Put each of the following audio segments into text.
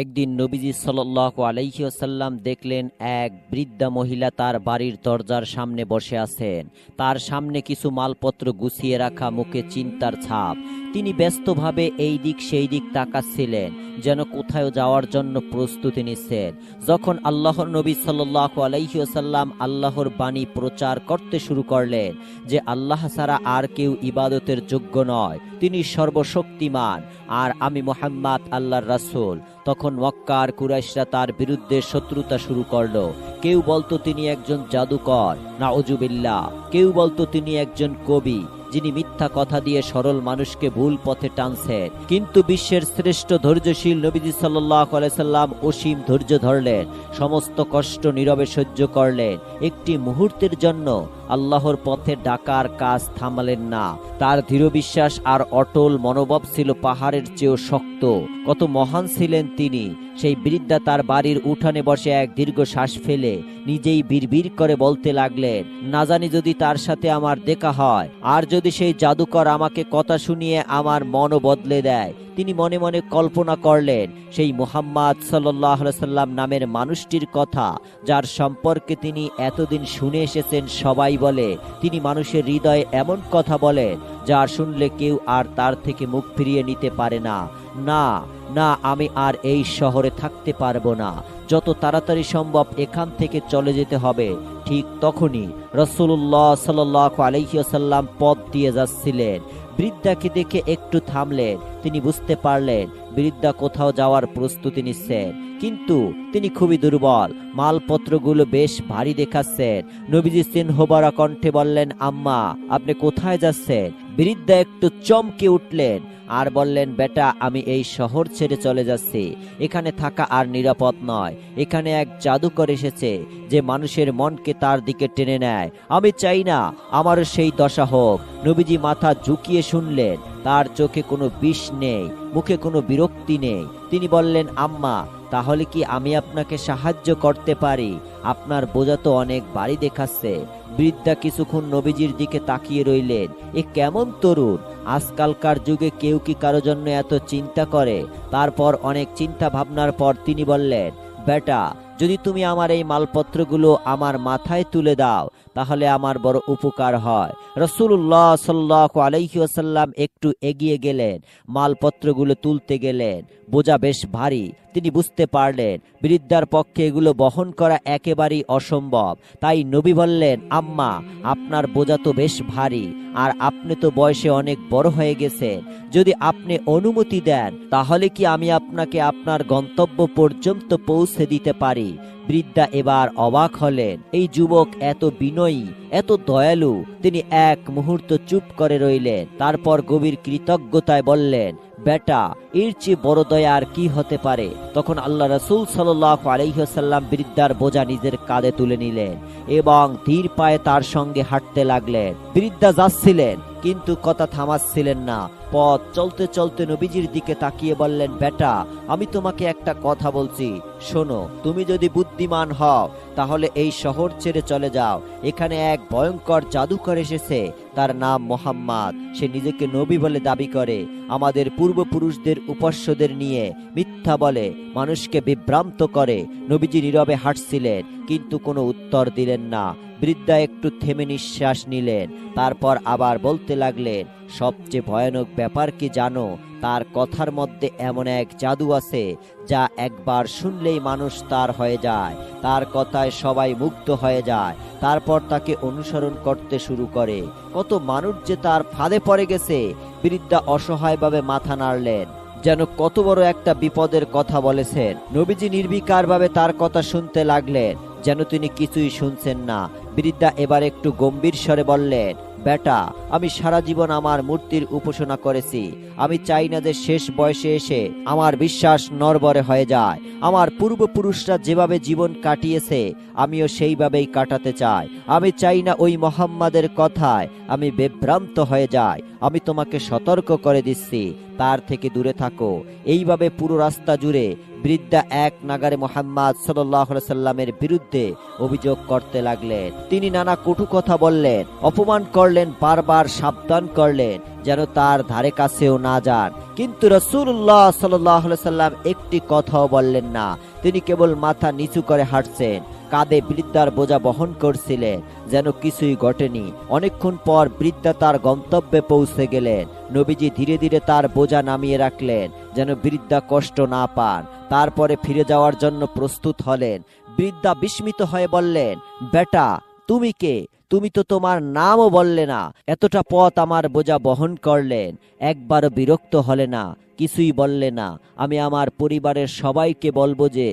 একদিন নবীজি সাল্লাহ আলাইসাল্লাম দেখলেন এক বৃদ্ধা মহিলা তার বাড়ির দরজার সামনে বসে আছেন। তার সামনে কিছু মালপত্র গুছিয়ে রাখা মুখে চিন্তার ছাপ। তিনি ব্যস্তভাবে এই দিক সেই দিক তাকাচ্ছিলেন, যেন কোথাও যাওয়ার জন্য প্রস্তুতি নিচ্ছেন। যখন আল্লাহর নবী সাল্লাহ আলাইসাল্লাম আল্লাহর বাণী প্রচার করতে শুরু করলেন যে আল্লাহ ছাড়া আর কেউ ইবাদতের যোগ্য নয়, তিনি সর্বশক্তিমান, আর আমি মোহাম্মদ আল্লাহর রাসূল। তখন মক্কার কুরাইশরা তার বিরুদ্ধে শত্রুতা শুরু করল। কেউ বলতো তিনি একজন জাদুকর না অজুবিল্লা কেউ বলতো তিনি একজন কবি, যিনি মিথ্যা কথা দিয়ে সরল মানুষকে ভুল পথে টানছেন। কিন্তু বিশ্বের শ্রেষ্ঠ ধৈর্যশীল নবীজি সাল্লাম অসীম ধৈর্য ধরলেন, সমস্ত কষ্ট নীরবে সহ্য করলেন। একটি মুহূর্তের জন্য আল্লাহর পথে ডাকার কাজ থামালেন না। তার দৃঢ় বিশ্বাস আর অটল মনোভাব ছিল পাহাড়ের চেয়েও শক্ত। কত মহান ছিলেন তিনি। সেই বৃদ্ধা তার বাড়ির উঠানে বসে এক দীর্ঘ শ্বাস ফেলে নিজেই বিড়বিড় করে বলতে লাগলেন, না জানি যদি তার সাথে আমার দেখা হয়, আর যদি সেই জাদুকর আমাকে কথা শুনিয়ে আমার মনও বদলে দেয় তিনি মনে মনে কল্পনা করলেন, সেই মুহাম্মদ সাল্লাহ সাল্লাম নামের মানুষটির কথা, যার সম্পর্কে তিনি এতদিন শুনে এসেছেন, সবাই বলে, তিনি মানুষের হৃদয়ে এমন কথা বলেন, যার শুনলে কেউ আর তার থেকে মুখ ফিরিয়ে নিতে পারে না। না না, আমি আর এই শহরে থাকতে পারব না। যত তাড়াতাড়ি সম্ভব এখান থেকে চলে যেতে হবে। ঠিক তখনই রসুল্লাহ সাল্লাহ আলহিয়াসাল্লাম পথ দিয়ে যাচ্ছিলেন। বৃদ্ধাকে দেখে একটু থামলেন। তিনি বুঝতে পারলেন, বৃদ্ধা কোথাও যাওয়ার প্রস্তুতি নিচ্ছেন। কিন্তু তিনি খুবই দুর্বল। মালপত্রগুলো বেশ ভারী দেখাচ্ছেন। নবীজি সিনহোবারা কণ্ঠে বললেন, আম্মা, আপনি কোথায় যাচ্ছেন? বৃদ্ধা একটু চমকে উঠলেন। আর বললেন, বেটা, আমি এই শহর ছেড়ে চলে যাচ্ছি। এখানে থাকা আর নিরাপদ নয়। এখানে এক জাদুকর এসেছে যে মানুষের মনকে তার দিকে টেনে নেয়। আমি চাই না আমার সেই দশা হোক। নবীজি মাথা ঝুঁকিয়ে শুনলেন। তার চোখে কোনো বিষ নেই, মুখে কোনো বিরক্তি নেই। তিনি বললেন, আম্মা তাহলে কি আমি আপনাকে সাহায্য করতে পারি? আপনার বোঝা তো অনেক বাড়ি দেখাচ্ছে। বৃদ্ধা কিছুক্ষণ নবীজির দিকে তাকিয়ে রইলেন। এ কেমন তরুণ? আজকালকার যুগে কেউ কি কারও জন্য এত চিন্তা করে? তারপর অনেক চিন্তা ভাবনার পর তিনি বললেন, বেটা, যদি তুমি আমার এই মালপত্রগুলো আমার মাথায় তুলে দাও তাহলে আমার বড় উপকার হয়। রসুল্লাহ সাল্লাহ আলহিউসাল্লাম একটু এগিয়ে গেলেন, মালপত্রগুলো তুলতে গেলেন। বোঝা বেশ ভারী। তিনি বুঝতে পারলেন, বৃদ্ধার পক্ষে এগুলো বহন করা একেবারেই অসম্ভব। তাই নবী বললেন, আম্মা, আপনার বোঝা তো বেশ ভারী, আর আপনি তো বয়সে অনেক বড় হয়ে গেছেন। যদি আপনি অনুমতি দেন, তাহলে কি আমি আপনাকে আপনার গন্তব্য পর্যন্ত পৌঁছে দিতে পারি? বৃদ্ধা এবার অবাক হলেন। এই যুবক এত বিনয়ী, এত দয়ালু, তিনি এক মুহূর্ত চুপ করে রইলেন। তারপর গভীর কৃতজ্ঞতায় বললেন, বেটা, এর চেয়ে বড় দয়া আর কি হতে পারে? তখন আল্লাহ রসুল সাল্লাহ আলহিহাসাল্লাম বৃদ্ধার বোঝা নিজের কাঁধে তুলে নিলেন এবং ধীর পায়ে তার সঙ্গে হাঁটতে লাগলেন। বৃদ্ধা যাচ্ছিলেন। কিন্তু কথা থামাচ্ছিলেন না। পথ চলতে চলতে নবীজির দিকে তাকিয়ে বললেন, বেটা, আমি তোমাকে একটা কথা বলছি। শোনো, তুমি যদি বুদ্ধিমান হও, তাহলে এই শহর ছেড়ে চলে যাও। এখানে এক ভয়ঙ্কর জাদুকর এসেছে। তার নাম মোহাম্মদ। সে নিজেকে নবী বলে দাবি করে। আমাদের পূর্বপুরুষদের উপাস্যদের নিয়ে মিথ্যা বলে, মানুষকে বিভ্রান্ত করে। নবীজি নীরবে হাঁটছিলেন, কিন্তু কোনো উত্তর দিলেন না। বৃদ্ধা একটু থেমে নিঃশ্বাস নিলেন, তারপর আবার বলতে লাগলেন সবচেয়ে ভয়ানক ব্যাপার কি জানো? তার কথার মধ্যে এমন এক জাদু আছে, যা একবার শুনলেই মানুষ তার হয়ে যায়। তার কথায় সবাই মুগ্ধ হয়ে যায়। তারপর তাকে অনুসরণ করতে শুরু করে। কত মানুষ যে তার ফাঁদে পড়ে গেছে, বৃদ্ধা অসহায়ভাবে মাথা নাড়লেন। যেন কত বড় একটা বিপদের কথা বলেছেন। নবীজি নির্বিকারভাবে তার কথা শুনতে লাগলেন। যেন তিনি কিছুই শুনছেন না। বৃদ্ধা এবার একটু গম্ভীর স্বরে বললেন বেটা, আমি সারা জীবন আমার মূর্তির উপাসনা করেছি। আমি চাই না যে শেষ বয়সে এসে আমার বিশ্বাস নরবরে হয়ে যায়। আমার পূর্বপুরুষরা যেভাবে জীবন কাটিয়েছে, আমিও সেইভাবেই কাটাতে চাই। আমি চাই না ওই মোহাম্মদের কথায় আমি বিভ্রান্ত হয়ে যাই। আমি তোমাকে সতর্ক করে দিচ্ছি, তার থেকে দূরে থাকো। এইভাবে পুরো রাস্তা জুড়ে বৃদ্ধা এক নাগারে মোহাম্মদ সাল্লামের বিরুদ্ধে অভিযোগ করতে লাগলেন। তিনি নানা কটু কথা বললেন, অপমান করলেন করলেন, বারবার সাবধান করলেন, যেন তার ধারে কাছেও না যান। কিন্তু রসুল্লাহ সাল্লাম একটি কথাও বললেন না। তিনি কেবল মাথা নিচু করে হাঁটছেন, কাঁধে বৃদ্ধার বোঝা বহন করছিলেন, যেন কিছুই ঘটেনি। অনেকক্ষণ পর বৃদ্ধা তার গন্তব্যে পৌঁছে গেলেন। নবীজি ধীরে ধীরে তার বোঝা নামিয়ে রাখলেন, যেন বৃদ্ধা কষ্ট না পান। তারপরে ফিরে যাওয়ার জন্য প্রস্তুত হলেন। বৃদ্ধা বিস্মিত হয়ে বললেন, বেটা তুমি কে? তুমি তো তোমার নামও বললে না। এতটা পথ আমার বোঝা বহন করলেন। একবারও বিরক্ত হলে না, কিছুই বললে না। আমি আমার পরিবারের সবাইকে বলব যে,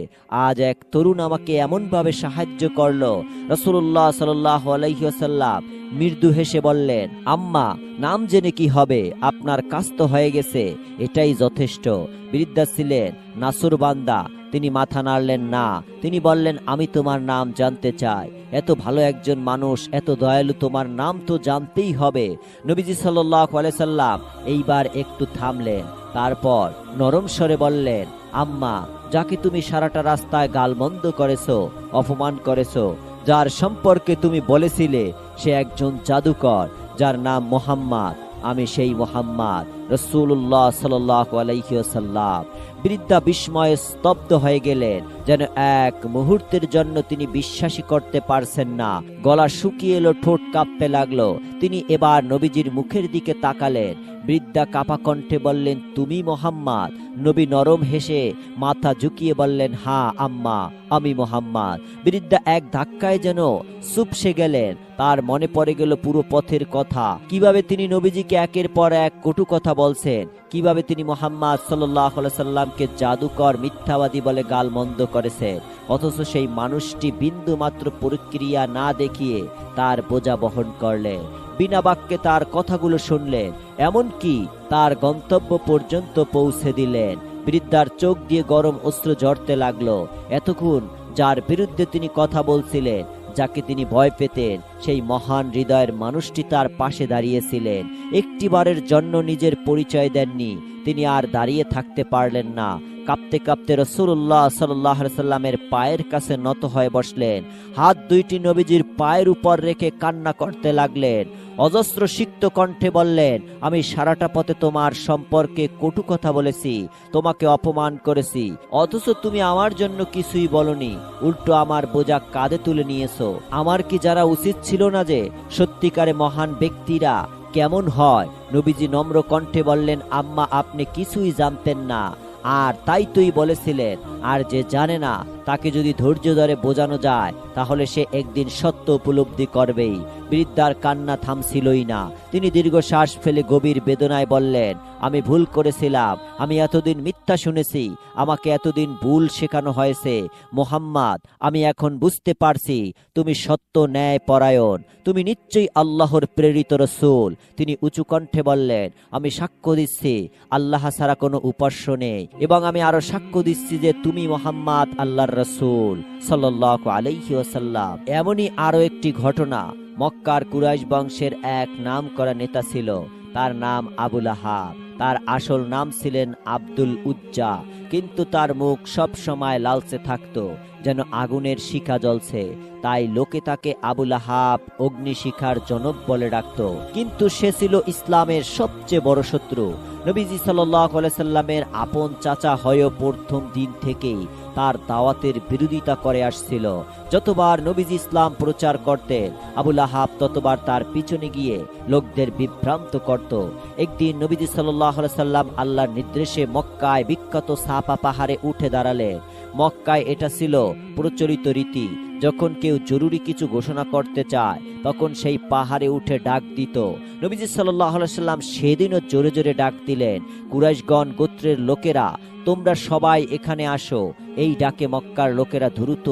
আজ এক তরুণ আমাকে এমনভাবে সাহায্য করল। রসুল্লাহ সাল্লাহ আলহিহাসাল্লাম মৃদু হেসে বললেন, আম্মা, নাম জেনে কি হবে? আপনার কাজ তো হয়ে গেছে। এটাই যথেষ্ট। বৃদ্ধা ছিলেন নাসুর বান্দা তিনি মাথা নাড়লেন, না। তিনি বললেন, আমি তোমার নাম জানতে চাই। এত ভালো একজন মানুষ, এত দয়ালু, তোমার নাম তো জানতেই হবে। নবীজি সাল্লাহ সাল্লাম এইবার একটু থামলেন। তারপর নরম স্বরে বললেন, আম্মা যাকে তুমি সারাটা রাস্তায় গালমন্দ করেছ, অপমান করেছ, যার সম্পর্কে তুমি বলেছিলে, সে একজন জাদুকর, যার নাম মোহাম্মদ। আমি সেই মোহাম্মদ রসুল্লাহ সাল্লাহ আলাইসাল্লাম বৃদ্ধা বিস্ময়ে স্তব্ধ হয়ে গেলেন, যেন এক মুহূর্তের জন্য তিনি বিশ্বাসই করতে পারছেন না। গলা শুকিয়ে এলো, ঠোঁট কাঁপতে লাগল। তিনি এবার নবীজির মুখের দিকে তাকালেন। বৃদ্ধা কাপা কণ্ঠে বললেন, তুমি মোহাম্মদ? নবী নরম হেসে মাথা ঝুঁকিয়ে বললেন, হা, আম্মা, আমি মোহাম্মদ। বৃদ্ধা এক ধাক্কায় যেন সুপসে গেলেন। তার মনে পড়ে গেল পুরো পথের কথা। কীভাবে তিনি নবীজিকে একের পর এক কটু কথা বলছেন? কীভাবে তিনি মোহাম্মদ সাল্লাহ সাল্লামকে জাদুকর মিথ্যাবাদী বলে গাল মন্দ করেছেন অথচ সেই মানুষটি বিন্দু মাত্র প্রক্রিয়া না দেখিয়ে তার বোঝা বহন করলেন বিনা বাক্যে তার কথাগুলো শুনলেন এমনকি তার গন্তব্য পর্যন্ত পৌঁছে দিলেন। বৃদ্ধার চোখ দিয়ে গরম অস্ত্র ঝরতে লাগল। এতক্ষণ যার বিরুদ্ধে তিনি কথা বলছিলেন যাকে তিনি ভয় পেতেন, সেই মহান হৃদয়ের মানুষটি তার পাশে দাঁড়িয়েছিলেন। একটিবারের জন্য নিজের পরিচয় দেননি। তিনি আর দাঁড়িয়ে থাকতে পারলেন না। কাঁপতে কাঁপতে রসুল্লাহ সাল্লাহ সাল্লামের পায়ের কাছে নত হয়ে বসলেন। হাত দুইটি নবীজির পায়ের উপর রেখে কান্না করতে লাগলেন। অজস্র সিক্ত কণ্ঠে বললেন, আমি সারাটা পথে তোমার সম্পর্কে কটু কথা বলেছি, তোমাকে অপমান করেছি। অথচ তুমি আমার জন্য কিছুই বলনি। উল্টো আমার বোঝা কাঁধে তুলে নিয়েছো। আমার কি যারা উচিত ছিল না যে, সত্যিকারে মহান ব্যক্তিরা কেমন হয়? নবীজি নম্র কণ্ঠে বললেন, আম্মা, আপনি কিছুই জানতেন না। আর তাই তুই বলেছিলেন, আর যে জানে না, তাকে যদি ধৈর্য ধরে বোঝানো যায়, তাহলে সে একদিন সত্য উপলব্ধি করবেই। বৃদ্ধার কান্না থামছিলই না। তিনি দীর্ঘশ্বাস ফেলে গভীর বেদনায় বললেন, আমি ভুল করেছিলাম, আমি এতদিন মিথ্যা শুনেছি, আমাকে এতদিন ভুল শেখানো হয়েছে। মোহাম্মদ, আমি এখন বুঝতে পারছি, তুমি সত্য ন্যায় পরায়ণ তুমি নিশ্চয়ই আল্লাহর প্রেরিত রসুল। তিনি উঁচু কণ্ঠে বললেন, আমি সাক্ষ্য দিচ্ছি, আল্লাহ ছাড়া কোনো উপাস্য নেই, এবং আমি আরও সাক্ষ্য দিচ্ছি যে তুমি মোহাম্মদ আল্লাহর রসুল সাল্লাহ আলাইহি ওসাল্লাম এমনই আরও একটি ঘটনা। মক্কার কুরাইশ বংশের এক নাম করা নেতা ছিল। তার নাম আবুল আহাব। তার আসল নাম ছিলেন আব্দুল উজ্জা। কিন্তু তার মুখ সব সময় লালচে থাকতো, যেন আগুনের শিখা জ্বলছে। তাই লোকে তাকে আবুল আহাব অগ্নিশিখার জনক বলে ডাকত। কিন্তু সে ছিল ইসলামের সবচেয়ে বড় শত্রু। নবীজি সাল্লামের আপন চাচা হয়েও প্রথম দিন থেকেই তার দাওয়াতের বিরোধিতা করে আসছিল। যতবার নবীজি ইসলাম প্রচার করতেন আবুল আহাব ততবার তার পিছনে গিয়ে লোকদের বিভ্রান্ত করত। একদিন নবীজি সাল্লাহ সাল্লাম আল্লাহর নির্দেশে মক্কায় বিখ্যাত সাপা পাহাড়ে উঠে দাঁড়ালেন। মক্কায় এটা ছিল প্রচলিত রীতি। যখন কেউ জরুরি কিছু ঘোষণা করতে চায়, তখন সেই পাহাড়ে উঠে ডাক দিত। নবীজি সাল্লাহ সাল্লাম সেদিনও জোরে জোরে ডাক দিলেন, কুরাইশগণ গোত্রের লোকেরা, তোমরা সবাই এখানে আসো, এই ডাকে মক্কার লোকেরা দ্রুত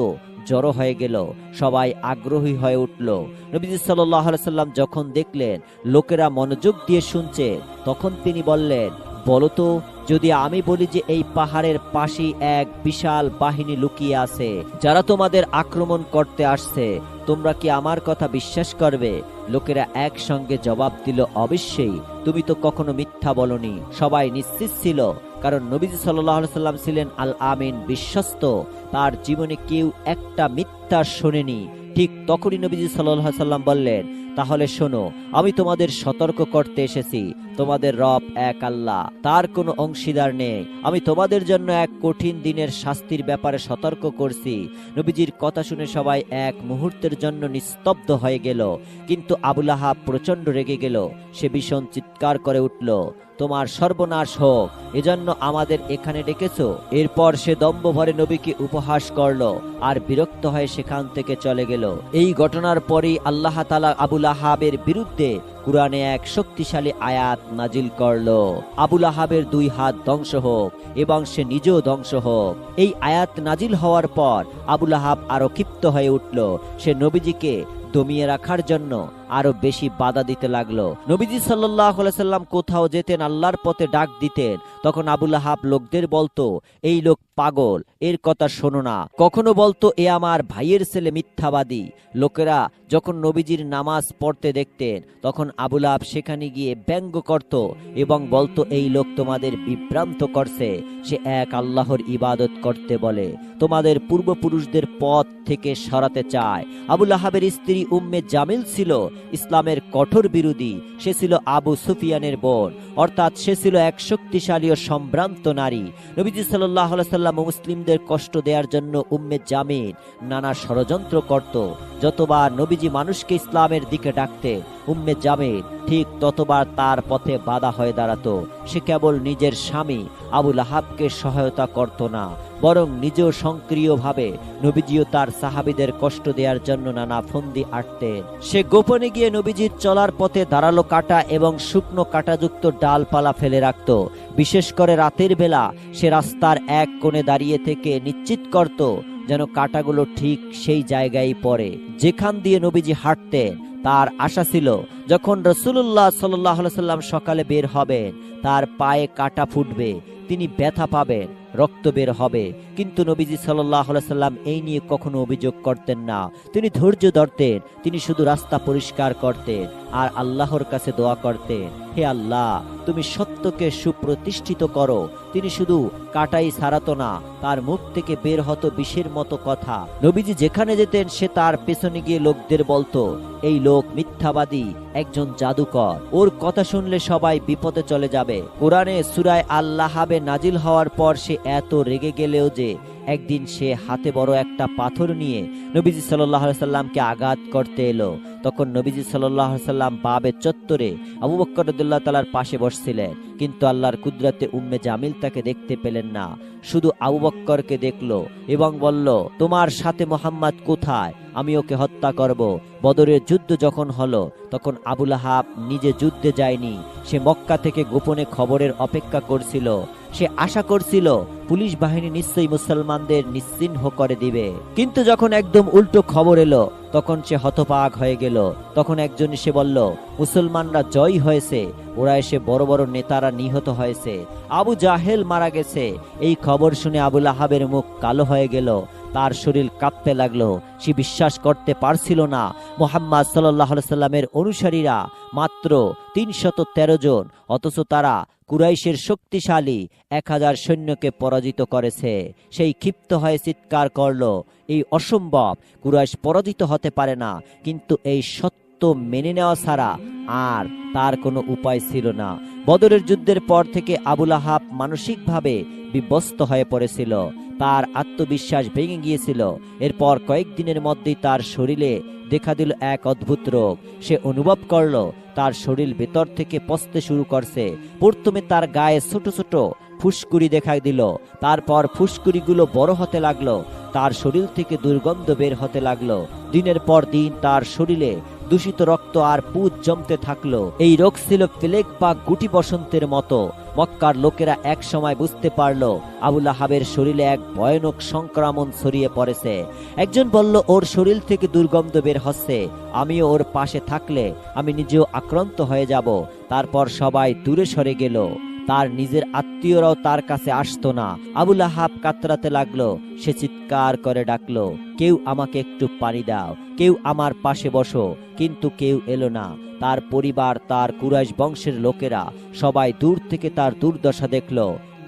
জড়ো হয়ে গেল, সবাই আগ্রহী হয়ে উঠল। নবীজি সাল্লাম যখন দেখলেন, লোকেরা মনোযোগ দিয়ে শুনছে, তখন তিনি বললেন বলতো যদি আমি বলি যে এই পাহাড়ের পাশে এক বিশাল বাহিনী লুকিয়ে আছে, যারা তোমাদের আক্রমণ করতে আসছে, তোমরা কি আমার কথা বিশ্বাস করবে? লোকেরা একসঙ্গে জবাব দিল, অবশ্যই, তুমি তো কখনো মিথ্যা বলনি। সবাই নিশ্চিত ছিল। কারণ নবীজি সাল্লাহ সাল্লাম ছিলেন আল আমিন বিশ্বস্ত। তার জীবনে কেউ একটা মিথ্যা শোনেনি। ঠিক তখনই নবীজি সাল্লাহ সাল্লাম বললেন, তাহলে শোনো, আমি তোমাদের সতর্ক করতে এসেছি। তোমাদের রব এক আল্লাহ, তার কোনো অংশীদার নেই। আমি তোমাদের জন্য এক কঠিন দিনের শাস্তির ব্যাপারে সতর্ক করছি। নবীজির কথা শুনে সবাই এক মুহূর্তের জন্য নিস্তব্ধ হয়ে গেল। কিন্তু আবুল আহাব প্রচণ্ড রেগে গেল। সে ভীষণ চিৎকার করে উঠল তোমার সর্বনাশ হোক। এজন্য আমাদের এখানে ডেকেছ। এরপর সে দম্ভ ভরে নবীকে উপহাস করল আর বিরক্ত হয়ে সেখান থেকে চলে গেল। এই ঘটনার পরেই আল্লাহ তালা আবুল আহাবের বিরুদ্ধে কুরআনে এক শক্তিশালী আয়াত নাজিল করল। আবুল আহাবের দুই হাত ধ্বংস হোক এবং সে নিজেও ধ্বংস হোক। এই আয়াত নাজিল হওয়ার পর আবুল আহাব আরও ক্ষিপ্ত হয়ে উঠল। সে নবীজিকে দমিয়ে রাখার জন্য আরও বেশি বাধা দিতে লাগল। নবীজি সাল্লাম কোথাও যেতেন, আল্লাহর পথে ডাক দিতেন। তখন আবুল আহাব লোকদের বলতো, এই লোক পাগল, এর কথা শোনো না। কখনো বলতো, এ আমার ভাইয়ের ছেলে মিথ্যাবাদী। লোকেরা যখন নবীজির নামাজ পড়তে দেখতেন, তখন আবুল আহাব সেখানে গিয়ে ব্যঙ্গ করত এবং বলতো, এই লোক তোমাদের বিভ্রান্ত করছে, সে এক আল্লাহর ইবাদত করতে বলে। তোমাদের পূর্বপুরুষদের পথ থেকে সরাতে চায়। আবুল আহাবের স্ত্রী উম্মে জামিল ছিল ইসলামের কঠোর বিরোধী, সে ছিল আবু সুফিয়ানের বোন, অর্থাৎ সে ছিল এক শক্তিশালী ও সম্ভ্রান্ত নারী। নবীজি সাল্লাহ সাল্লাম মুসলিমদের কষ্ট দেওয়ার জন্য উম্মে জামিন নানা ষড়যন্ত্র করত। যতবার নবীজি মানুষকে ইসলামের দিকে ডাকতে, উম্মে জামিন ঠিক ততবার তার পথে বাধা হয়ে দাঁড়াতো। সে কেবল নিজের স্বামী আবুল আহাবকে সহায়তা করত না। বরং নিজেও সক্রিয়ভাবে নবীজিও তার সাহাবিদের কষ্ট দেওয়ার জন্য নানা ফন্দি আটতেন সে গোপনে গিয়ে নবীজির চলার পথে দাঁড়াল কাটা এবং শুকনো কাটাযুক্ত ডালপালা ফেলে রাখত। বিশেষ করে রাতের বেলা সে রাস্তার এক কোণে দাঁড়িয়ে থেকে নিশ্চিত করত যেন কাটাগুলো ঠিক সেই জায়গায় পড়ে। যেখান দিয়ে নবীজি হাঁটতেন তার আশা ছিল, যখন রসুল্লাহ সাল্লাহ সাল্লাম সকালে বের হবেন, তার পায়ে কাটা ফুটবে, তিনি ব্যথা পাবেন। রক্ত বের হবে। কিন্তু নবীজি সাল্লাহ সাল্লাম এই নিয়ে কখনো অভিযোগ করতেন না। তিনি ধৈর্য ধরতেন, তিনি শুধু রাস্তা পরিষ্কার করতেন আর আল্লাহর কাছে দোয়া করতেন। হে আল্লাহ, তুমি সত্যকে সুপ্রতিষ্ঠিত করো। তিনি শুধু কাটাই সারাতো না, তার মুখ থেকে বের হতো বিষের মতো কথা। নবীজি যেখানে যেতেন, সে তার পেছনে গিয়ে লোকদের বলতো, এই লোক মিথ্যাবাদী, একজন জাদুকর। ওর কথা শুনলে সবাই বিপদে চলে যাবে। কোরআনে সুরায় আল্লাহাবে নাজিল হওয়ার পর সে এত রেগে গেলেও যে একদিন সে হাতে বড় একটা পাথর নিয়ে নবীজি সাল্লাহ সাল্লামকে আঘাত করতে এলো। তখন নবীজি সাল্লাহ সাল্লাম বাবের চত্বরে আবু বক্কর রদুল্লাহ তালার পাশে বসছিলেন। কিন্তু আল্লাহর কুদরতে উম্মে জামিল তাকে দেখতে পেলেন না। শুধু আবু বক্করকে দেখল এবং বলল, তোমার সাথে মোহাম্মদ কোথায়? আমি ওকে হত্যা করব। বদরের যুদ্ধ যখন হলো, তখন আবুল আহাব নিজে যুদ্ধে যায়নি। সে মক্কা থেকে গোপনে খবরের অপেক্ষা করছিল। সে আশা করছিল পুলিশ বাহিনী নিশ্চয়ই মুসলমানদের নিশ্চিহ্ন করে দিবে। কিন্তু যখন একদম উল্টো খবর এলো, তখন সে হতপাক হয়ে গেল। তখন একজন এসে বলল, মুসলমানরা জয় হয়েছে। ওরা এসে বড় বড় নেতারা নিহত হয়েছে। আবু জাহেল মারা গেছে। এই খবর শুনে আবুল আহাবের মুখ কালো হয়ে গেল। তার শরীর কাঁপতে লাগল। সে বিশ্বাস করতে পারছিল না। মোহাম্মদ সাল্লাহ সাল্লামের অনুসারীরা মাত্র তিনশত তেরো জন, অথচ তারা কুরাইশের শক্তিশালী এক হাজার সৈন্যকে পরাজিত করেছে। সেই ক্ষিপ্ত হয়ে চিৎকার করল, এই অসম্ভব, কুরাইশ পরাজিত হতে পারে না, কিন্তু এই সত্য মেনে নেওয়া ছাড়া আর তার কোনো উপায় ছিল না। বদরের যুদ্ধের পর থেকে আবুল আহাব মানসিকভাবে বিবস্ত হয়ে পড়েছিল। তার আত্মবিশ্বাস ভেঙে গিয়েছিল। এরপর কয়েকদিনের মধ্যেই তার শরীরে দেখা দিল এক অদ্ভুত রোগ। সে অনুভব করল, তার শরীর ভেতর থেকে পচতে শুরু করছে। প্রথমে তার গায়ে ছোট ছোট ফুসকুড়ি দেখা দিল। তারপর ফুসকুড়িগুলো বড় হতে লাগল। তার শরীর থেকে দুর্গন্ধ বের হতে লাগল। দিনের পর দিন তার শরীরে দূষিত রক্ত আর পুজ জমতে থাকল। এই রোগ ছিল প্লেগ বা গুটি বসন্তের মতো। মক্কার লোকেরা এক সময় বুঝতে পারল আবুল আহাবের শরীরে এক ভয়ানক সংক্রমণ ছড়িয়ে পড়েছে। একজন বলল, ওর শরীর থেকে দুর্গন্ধ বের হচ্ছে। আমিও ওর পাশে থাকলে আমি নিজেও আক্রান্ত হয়ে যাব। তারপর সবাই দূরে সরে গেল। তার নিজের আত্মীয়রাও তার কাছে আসতো না। আবুল আহাব কাতরাতে লাগল, সে চিৎকার করে ডাকলো, কেউ আমাকে একটু পানি দাও, কেউ আমার পাশে বসো। কিন্তু কেউ এলো না। তার পরিবার, তার কুরাইশ বংশের লোকেরা সবাই দূর থেকে তার দুর্দশা দেখল।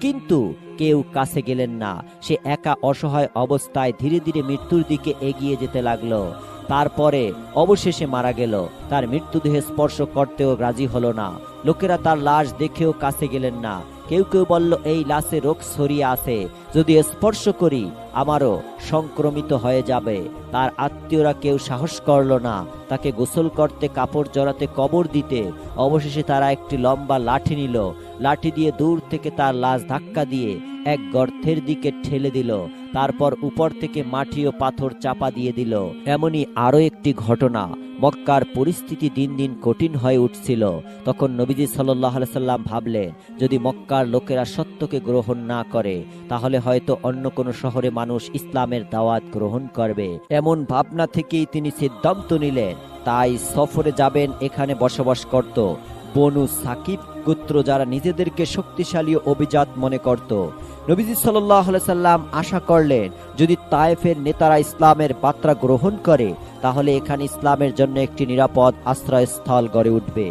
কিন্তু কেউ কাছে গেলেন না। সে একা অসহায় অবস্থায় ধীরে ধীরে মৃত্যুর দিকে এগিয়ে যেতে লাগল। তারপরে অবশেষে মারা গেল। তার মৃত্যুদেহে স্পর্শ করতেও রাজি হলো না। লোকেরা তার লাশ দেখেও কাছে গেলেন না। কেউ কেউ বলল, এই লাশে রোগ ছড়িয়ে আছে। যদি স্পর্শ করি, আমারও সংক্রমিত হয়ে যাবে। তার আত্মীয়রা কেউ সাহস করল না। তাকে গোসল করতে, কাপড় জড়াতে, কবর দিতে। অবশেষে তারা একটি লম্বা লাঠি নিল। লাঠি দিয়ে দূর থেকে তার লাশ ধাক্কা দিয়ে এক গর্তের দিকে ঠেলে দিল। তারপর উপর থেকে মাটি ও পাথর চাপা দিয়ে দিল। এমনই আরও একটি ঘটনা। মক্কার পরিস্থিতি দিন দিন কঠিন হয়ে উঠছিল। তখন নবীজি সাল্লাহ সাল্লাম ভাবলেন, যদি মক্কার লোকেরা সত্যকে গ্রহণ না করে, তাহলে হয়তো অন্য কোনো শহরে মানুষ ইসলামের দাওয়াত গ্রহণ করবে। এমন ভাবনা থেকেই তিনি সিদ্ধান্ত নিলেন, তাই সফরে যাবেন, এখানে বসবাস করত। বনু সাকিব, গোত্র যারা নিজেদেরকে শক্তিশালী অভিজাত মনে করত। নবীজি সাল্লাহ সাল্লাম আশা করলেন, যদি তায়েফের নেতারা ইসলামের বার্তা গ্রহণ করে, তাহলে এখানে ইসলামের জন্য একটি নিরাপদ আশ্রয়স্থল গড়ে উঠবে।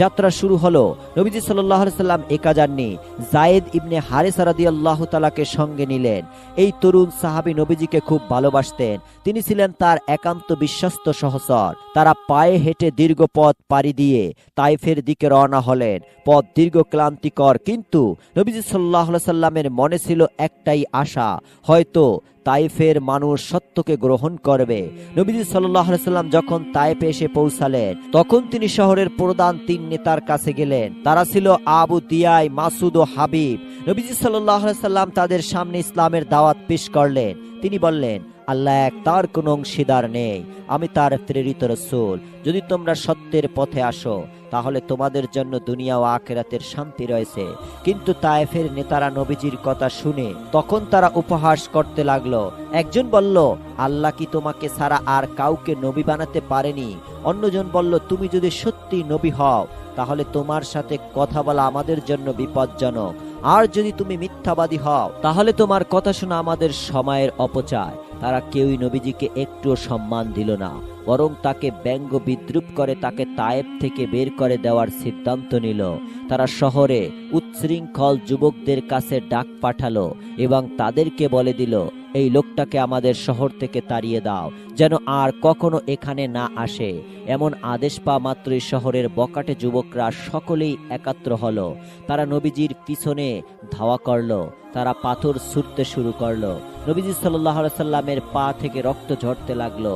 যাত্রা শুরু হলো। নবীজি সাল্লাহ সাল্লাম একা যাননি জায়েদ ইবনে হারেস রাদি আল্লাহ তালাকে সঙ্গে নিলেন। এই তরুণ সাহাবি নবীজিকে খুব ভালোবাসতেন। তিনি ছিলেন তার একান্ত বিশ্বস্ত সহচর। তারা পায়ে হেঁটে দীর্ঘ পথ পাড়ি দিয়ে তাইফের দিকে রওনা হলেন। পথ দীর্ঘ ক্লান্তিকর, কিন্তু নবীজি সাল্লাহ সাল্লামের মনে ছিল একটাই আশা, হয়তো তাইফের মানুষ সত্যকে গ্রহণ করবে। নবীজি সাল্লাম যখন তাইফে এসে পৌঁছালেন, তখন তিনি শহরের প্রধান তিন নেতার কাছে গেলেন। তারা ছিল আবু দিয়াই, মাসুদ ও হাবিব। নবীজি সাল্লাহ সাল্লাম তাদের সামনে ইসলামের দাওয়াত পেশ করলেন। তিনি বললেন আল্লাহ এক, তার কোনো অংশীদার নেই। আমি তার প্রেরিত রসুল। যদি তোমরা সত্যের পথে আসো, তাহলে তোমাদের জন্য দুনিয়া ও আখেরাতের শান্তি রয়েছে। কিন্তু তায়েফের নেতারা নবীজির কথা শুনে তখন তারা উপহাস করতে লাগল। একজন বলল, আল্লাহ কি তোমাকে ছাড়া আর কাউকে নবী বানাতে পারেনি? অন্যজন বলল, তুমি যদি সত্যি নবী হও, তাহলে তোমার সাথে কথা বলা আমাদের জন্য বিপজ্জনক। আর যদি তুমি মিথ্যাবাদী হও, তাহলে তোমার কথা শোনা আমাদের সময়ের অপচয়। তারা কেউই নবীজিকে একটুও সম্মান দিল না, বরং তাকে ব্যঙ্গ বিদ্রুপ করে তাকে তায়েব থেকে বের করে দেওয়ার সিদ্ধান্ত নিল। তারা শহরে উচ্ছৃঙ্খল যুবকদের কাছে ডাক পাঠালো এবং তাদেরকে বলে দিল এই লোকটাকে আমাদের শহর থেকে তাড়িয়ে দাও, যেন আর কখনো এখানে না আসে। এমন আদেশ পা মাত্রই শহরের বকাটে যুবকরা সকলেই একাত্র হলো। তারা নবীজির পিছনে ধাওয়া করল, তারা পাথর ছুটতে শুরু করল। নবীজি সাল্লাহ সাল্লামের পা থেকে রক্ত ঝরতে লাগল।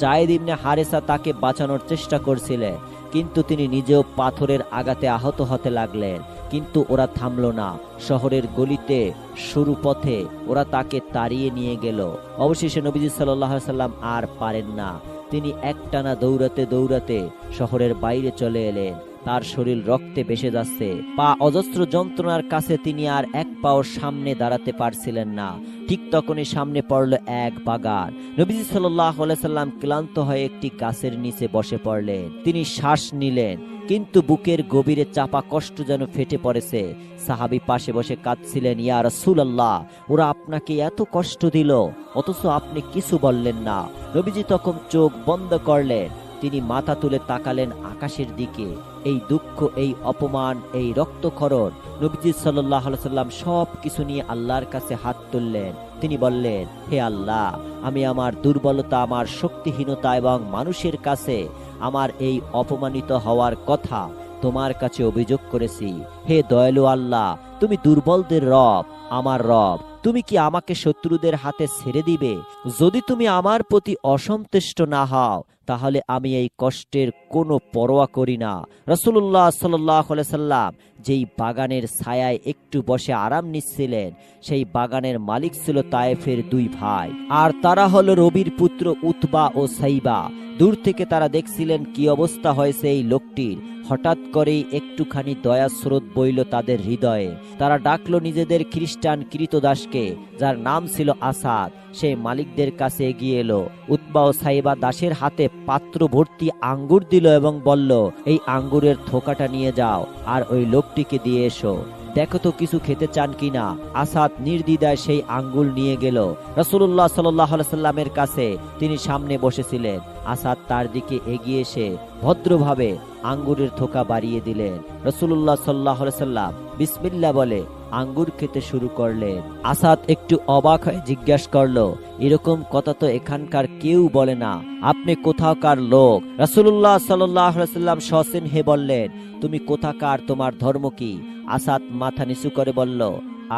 জায়েদ ইবনে হারেসা তাকে বাঁচানোর চেষ্টা করছিলেন, কিন্তু তিনি নিজেও পাথরের আঘাতে আহত হতে লাগলেন। কিন্তু ওরা থামলো না। শহরের গলিতে সরু পথে ওরা তাকে তাড়িয়ে নিয়ে গেল। অবশেষে নবীজি সাল্লাহ সাল্লাম আর পারেন না। তিনি একটানা দৌড়াতে দৌড়াতে শহরের বাইরে চলে এলেন। তার শরীর রক্তে ভেসে যাচ্ছে। পা অজস্র যন্ত্রণার কাছে তিনি আর এক পাও সামনে দাঁড়াতে পারছিলেন না। ঠিক তখনই সামনে পড়ল এক বাগান। নবীজি সাল্লাহ সাল্লাম ক্লান্ত হয়ে একটি গাছের নিচে বসে পড়লেন। তিনি শ্বাস নিলেন। কিন্তু বুকের গভীরে চাপা কষ্ট যেন ফেটে পড়েছে। সাহাবি পাশে বসে কাঁদছিলেন, ইয়া রাসূলুল্লাহ, ওরা আপনাকে এত কষ্ট দিল, অথচ আপনি কিছু বললেন না। রবিজি তখন চোখ বন্ধ করলেন, তিনি মাথা তুলে তাকালেন আকাশের দিকে। এই দুঃখ, এই অপমান, এই রক্তক্ষরণ, নবীজি সাল্লাম সব কিছু নিয়ে আল্লাহর কাছে হাত তুললেন। তিনি বললেন, হে আল্লাহ, আমি আমার দুর্বলতা, আমার শক্তিহীনতা এবং মানুষের কাছে আমার এই অপমানিত হওয়ার কথা তোমার কাছে অভিযোগ করেছি। হে দয়ালু আল্লাহ, তুমি দুর্বলদের রব, আমার রব। তুমি কি আমাকে শত্রুদের হাতে ছেড়ে দিবে? যদি তুমি আমার প্রতি অসন্তুষ্ট না হও তাহলে আমি এই কষ্টের কোনো পরোয়া করি না। রসুল্লাহ সাল্লাহ সাল্লাম যেই বাগানের ছায়ায় একটু বসে আরাম নিচ্ছিলেন, সেই বাগানের মালিক ছিল তায়েফের দুই ভাই। আর তারা হলো রবির পুত্র উতবা ও সাইবা। দূর থেকে তারা দেখছিলেন কি অবস্থা হয়েছে এই লোকটির। হঠাৎ করেই একটুখানি দয়া স্রোত বইল তাদের হৃদয়ে। তারা ডাকলো নিজেদের খ্রিস্টান কৃতদাসকে, যার নাম ছিল আসাদ। সে মালিকদের কাছে এগিয়ে এলো। উৎবা ও সাইবা দাসের হাতে পাত্র ভর্তি আঙ্গুর দিল এবং বলল, এই আঙ্গুরের থোকাটা নিয়ে যাও আর ওই লোকটিকে দিয়ে এসো। দেখো তো কিছু খেতে চান কিনা আসাদ নির্দ্বিধায় সেই আঙ্গুল নিয়ে গেল। রসুল্লাহ সাল্লাহ সাল্লামের কাছে তিনি সামনে বসেছিলেন। আসাদ তার দিকে এগিয়ে এসে ভদ্রভাবে আঙ্গুরের থোকা বাড়িয়ে দিলেন। রসুল্লাহ সাল্লাহ সাল্লাম বিসমিল্লা বলে আঙ্গুর খেতে শুরু করলেন। আসাদ একটু অবাক হয়ে জিজ্ঞাসা করল, এরকম কথা তো এখানকার কেউ বলে না। আপনি কোথাকার লোক? রাসূলুল্লাহ সাল্লাহ সাল্লাম সসেন হে বললেন, তুমি কোথাকার? তোমার ধর্ম কি? আসাদ মাথা নিচু করে বলল,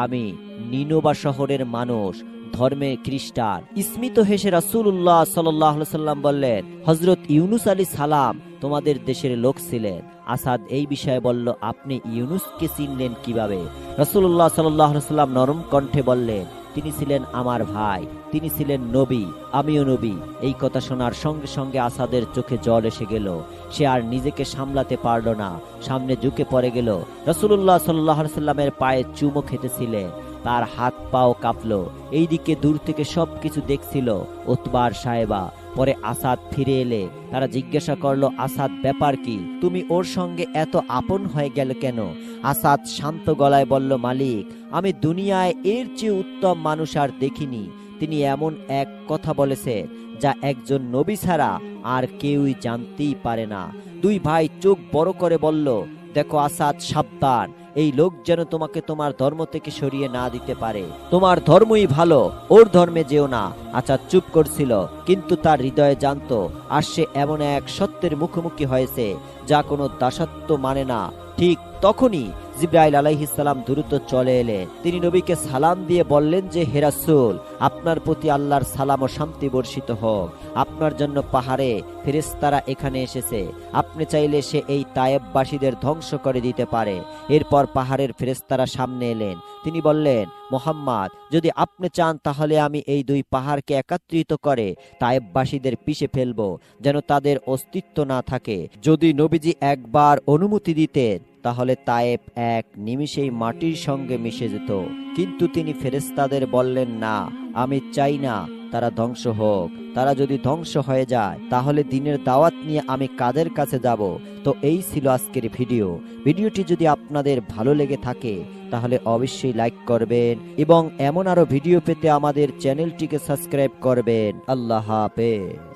আমি নিনোবা শহরের মানুষ, ধর্মে খ্রিস্টান। স্মিত হেসে রাসূলুল্লাহ সাল্লাহ সাল্লাম বললেন হজরত ইউনুস আলী সালাম তোমাদের দেশের লোক ছিলেন। আসাদ এই বিষয়ে বলল, আপনি ইউনুসকে চিনলেন কীভাবে? রসুল্লাহ সাল্লাহ সাল্লাম নরম কণ্ঠে বললেন, তিনি ছিলেন আমার ভাই, তিনি ছিলেন নবী, আমিও নবী। এই কথা শোনার সঙ্গে সঙ্গে আসাদের চোখে জল এসে গেল। সে আর নিজেকে সামলাতে পারল না, সামনে ঝুঁকে পড়ে গেল। রসুল্লাহ সাল্লাহ সাল্লামের পায়ে চুমো খেতেছিলেন, তার হাত পাও কাঁপলো। এইদিকে দূর থেকে সবকিছু দেখছিল ওতবার সাহেবা। পরে আসাদ ফিরে এলে। তারা জিজ্ঞাসা করল, আসাদ, ব্যাপার কি? তুমি ওর সঙ্গে এত আপন হয়ে গেল কেন? আসাদ শান্ত গলায় বলল, মালিক, আমি দুনিয়ায় এর চেয়ে উত্তম মানুষ আর দেখিনি। তিনি এমন এক কথা বলেছে যা একজন নবী ছাড়া আর কেউই জানতেই পারে না। দুই ভাই চোখ বড় করে বলল, দেখো আসাদ, সাবধান। এই লোক যেন তোমাকে তোমার ধর্ম থেকে সরিয়ে না দিতে পারে। তোমার ধর্মই ভালো, ওর ধর্মে যেও না। আচার চুপ করছিল, কিন্তু তার হৃদয়ে জানত, আর সে এমন এক সত্যের মুখোমুখি হয়েছে, যা কোনো দাসত্ব মানে না। ঠিক তখনই জিব্রাইল আলাইহিসাল্লাম দ্রুত চলে এলেন। তিনি নবীকে সালাম দিয়ে বললেন যে হেরাসুল আপনার প্রতি আল্লাহর সালাম ও শান্তি বর্ষিত হোক। আপনার জন্য পাহাড়ে ফেরেস্তারা এখানে এসেছে। আপনি চাইলে সে এই তায়েববাসীদের ধ্বংস করে দিতে পারে। এরপর পাহাড়ের ফেরেস্তারা সামনে এলেন। তিনি বললেন, মোহাম্মদ, যদি আপনি চান তাহলে আমি এই দুই পাহাড়কে একত্রিত করে তায়েববাসীদের পিষে ফেলব, যেন তাদের অস্তিত্ব না থাকে। যদি নবীজি একবার অনুমতি দিতেন তাহলে তায়েব এক নিমিষেই মাটির সঙ্গে মিশে যেত। কিন্তু তিনি ফেরেস্তাদের বললেন, না, আমি চাই না তারা ধ্বংস হোক। তারা যদি ধ্বংস হয়ে যায়, তাহলে দিনের দাওয়াত নিয়ে আমি কাদের কাছে যাব? তো এই ছিল আজকের ভিডিও। ভিডিওটি যদি আপনাদের ভালো লেগে থাকে, তাহলে অবশ্যই লাইক করবেন এবং এমন আরও ভিডিও পেতে আমাদের চ্যানেলটিকে সাবস্ক্রাইব করবেন। আল্লাহ হাফেজ।